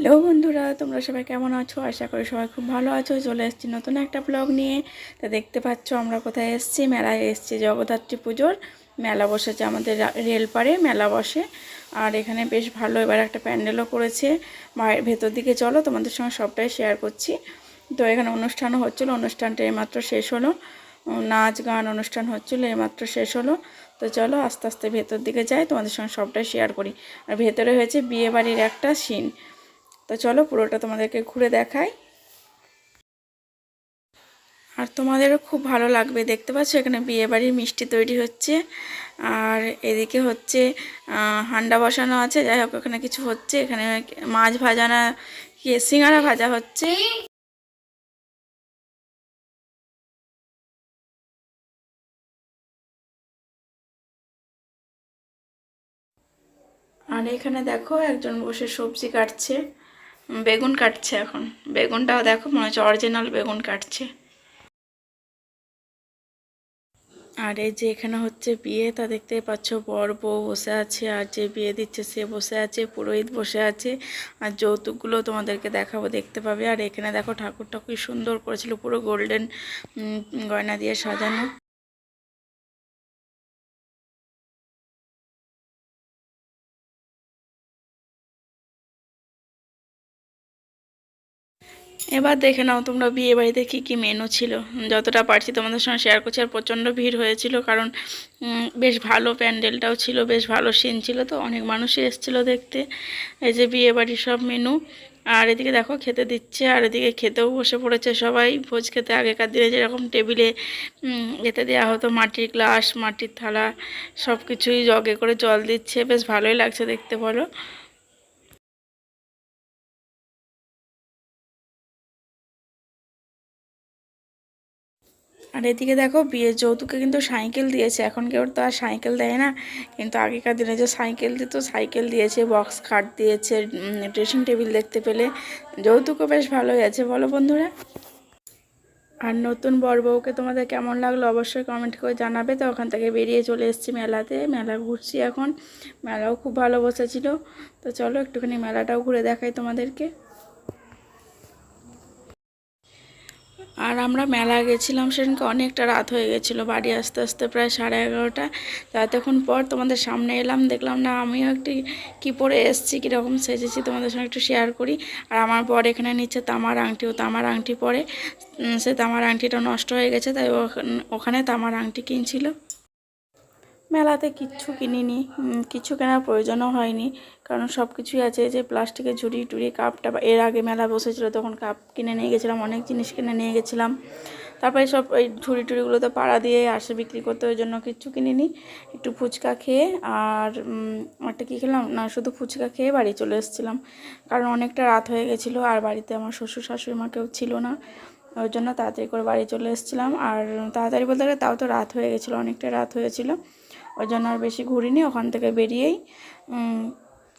Hello বন্ধুরা, তোমরা সবাই কেমন আছো? আশা করি সবাই খুব ভালো আছো। চলে এসেছি নতুন একটা ব্লগ নিয়ে। তা দেখতে পাচ্ছ আমরা কোথায় এসেছি? মেলায় এসেছি জগদ্ধাত্রী পুজোর। মেলা বসেছে আমাদের রেলপাড়ে, মেলা বসে। আর এখানে বেশ ভালো এবার একটা প্যান্ডেলও করেছে। ভেতর দিকে চলো, তোমাদের সঙ্গে সবটাই শেয়ার করছি। তো এখানে অনুষ্ঠানও হচ্ছিল, অনুষ্ঠানটা এইমাত্র শেষ হলো। নাচ গান অনুষ্ঠান হচ্ছিল, এইমাত্র শেষ হলো। তো চলো আস্তে আস্তে ভেতর দিকে যাই, তোমাদের সঙ্গে সবটাই শেয়ার করি। আর ভেতরে হয়েছে বিয়ে বাড়ির একটা সিন তো চলো পুরোটা তোমাদেরকে ঘুরে দেখাই। আর তোমাদেরও খুব ভালো লাগবে, দেখতে পাচ্ছ? এখানে বিয়ে বাড়ির মিষ্টি তৈরি হচ্ছে। আর এদিকে হচ্ছে হান্ডা বসানো আছে, যাই হোক, এখানে কিছু হচ্ছে। এখানে মাছ ভাজা না কি সিঙ্গারা ভাজা হচ্ছে। আর এখানে দেখো, একজন বসে সবজি কাটছে। বেগুন কাটছে এখন। বেগুনটাও দেখো, মনে হচ্ছে অরিজিনাল বেগুন কাটছে। আর এই যে এখানে হচ্ছে বিয়ে, তা দেখতে পাচ্ছ বর বউ বসে আছে, আর যে বিয়ে দিচ্ছে সে বসে আছে, পুরোহিত বসে আছে। আর যৌতুকগুলো তোমাদেরকে দেখাবো, দেখতে পাবে। আর এখানে দেখো ঠাকুরটা খুব সুন্দর করেছিল, পুরো গোল্ডেন গয়না দিয়ে সাজানো। এবার দেখে নাও তোমরা বিয়ে বাড়িতে কী কী মেনু ছিল। যতটা পারছি তোমাদের সঙ্গে শেয়ার করছি, আর প্রচণ্ড ভিড় হয়েছিল, কারণ বেশ ভালো প্যান্ডেলটাও ছিল, বেশ ভালো সিন ছিল তো, অনেক মানুষই এসেছিল দেখতে। এই যে বিয়ে বাড়ির সব মেনু আর এদিকে দেখো খেতে দিচ্ছে, আর এদিকে খেতেও বসে পড়েছে সবাই। ভোজ খেতে আগেকার দিনে যেরকম টেবিলে এতে দেওয়া হতো মাটির গ্লাস মাটির থালা সব কিছুই জগে করে জল দিচ্ছে, বেশ ভালোই লাগছে দেখতে বলো। আর এদিকে দেখো বিয়ের যৌতুকে কিন্তু সাইকেল দিয়েছে। এখন কেউ তো আর সাইকেল দেয় না। কিন্তু আগেকার দিনে যে সাইকেল দিত, সাইকেল দিয়েছে, বক্স খাট দিয়েছে ড্রেসিং টেবিল দেখতে পেলে। যৌতুকও বেশ ভালোই আছে, বলো বন্ধুরা। আর নতুন বর বউকে তোমাদের কেমন লাগল অবশ্যই কমেন্ট করে জানাবে। তো ওখান থেকে বেরিয়ে চলে এসেছি মেলাতে। মেলা ঘুরছি এখন। মেলাও খুব ভালো বসেছিল। তো চলো একটুখানি মেলাটাও ঘুরে দেখাই তোমাদেরকে। আর আমরা মেলা গেছিলাম, সেদিনকে অনেকটা রাত হয়ে গেছিল বাড়ি আসতে আসতে, প্রায় সাড়ে এগারোটা। তা এতক্ষণ পর তোমাদের সামনে এলাম, দেখলাম না আমিও একটি কী পরে এসেছি, কীরকম সেজেছি, তোমাদের সঙ্গে একটু শেয়ার করি। আর আমার বর এখানে নিচ্ছে তামার আংটি, ও তামার আংটি পরে। সে তামার আংটিটা নষ্ট হয়ে গেছে, তাই ওখান- ওখানে তামার আংটি কিনছিল। মেলাতে কিচ্ছু কিনিনি কিছু কেনার প্রয়োজনও হয়নি। কারণ সব কিছুই আছে যে প্লাস্টিকের ঝুড়ি টুড়ি, কাপটা এর আগে মেলা বসেছিল তখন কাপ কিনে নিয়ে গেছিলাম, অনেক জিনিস কিনে নিয়ে গেছিলাম। তারপরে সব ওই ঝুড়ি টুড়িগুলো তো পাড়া দিয়ে আসে বিক্রি করতে, ওই জন্য কিচ্ছু কিনিনি। একটু ফুচকা খেয়ে আর একটা কী খেলাম? না, শুধু ফুচকা খেয়ে বাড়ি চলে এসেছিলাম। কারণ অনেকটা রাত হয়ে গেছিল আর বাড়িতে আমার শ্বশুর শাশুড়ি মা কেউ ছিল না। ওই জন্য তাড়াতাড়ি করে বাড়ি চলে এসেছিলাম। আর তাড়াতাড়ি বলতে গেলে তাও তো রাত হয়ে গেছিল, অনেকটা রাত হয়েছিল। ওই জন্য আর বেশি ঘুরিনি, ওখান থেকে বেরিয়েই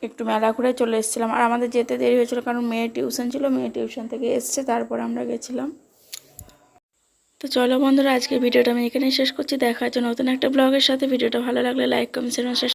একটু মেলা ঘুরে চলে এসেছিলাম। আর আমাদের যেতে দেরি হয়েছিল কারণ মেয়ে টিউশন ছিল, মেয়ে টিউশন থেকে এসছে, তারপর আমরা গেছিলাম। তো চলো বন্ধুরা আজকে ভিডিওটা আমি এখানেই শেষ করছি। দেখার জন্য নতুন একটা ব্লগের সাথে। ভিডিওটা ভালো লাগলে লাইক কমেন্ট শেয়ার